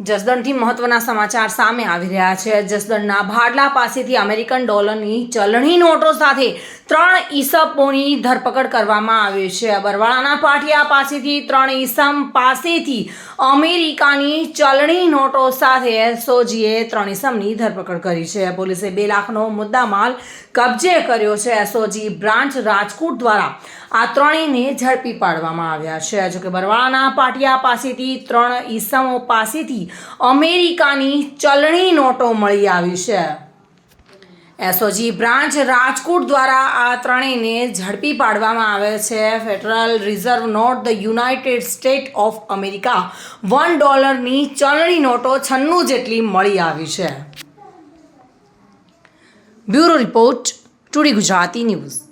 જસદણથી મહત્વના સમાચાર સામે આવી રહ્યા છે. જસદણના ભાડલા પાસેથી અમેરિકન ડોલરની ચલણી નોટો સાથે ત્રણ ઈસપોની ધરપકડ કરવામાં આવી છે. બરવાળાના પાટિયા પાસેથી ત્રણ ઈસમ પાસેથી અમેરિકાની ચલણી નોટો સાથે એસઓજીએ ત્રણ ઈસમની ધરપકડ કરી છે. પોલીસે બે લાખનો મુદ્દામાલ કબજે કર્યો છે. એસઓજી બ્રાન્ચ રાજકોટ દ્વારા આ ત્રણેયને ઝડપી પાડવામાં આવ્યા છે. જોકે બરવાળાના પાટિયા પાસેથી ત્રણ ઈસમો પાસેથી અમેરિકાની ચલણી નોટો મળી આવી છે. એસઓજી બ્રાન્ચ રાજકોટ દ્વારા આ ત્રણેયને ઝડપી પાડવામાં આવે છે. Federal reserve note the United State of America one ડોલરની ચલણી નોટો છન્નું જેટલી મળી આવી છે. Bureau report today Gujarati news.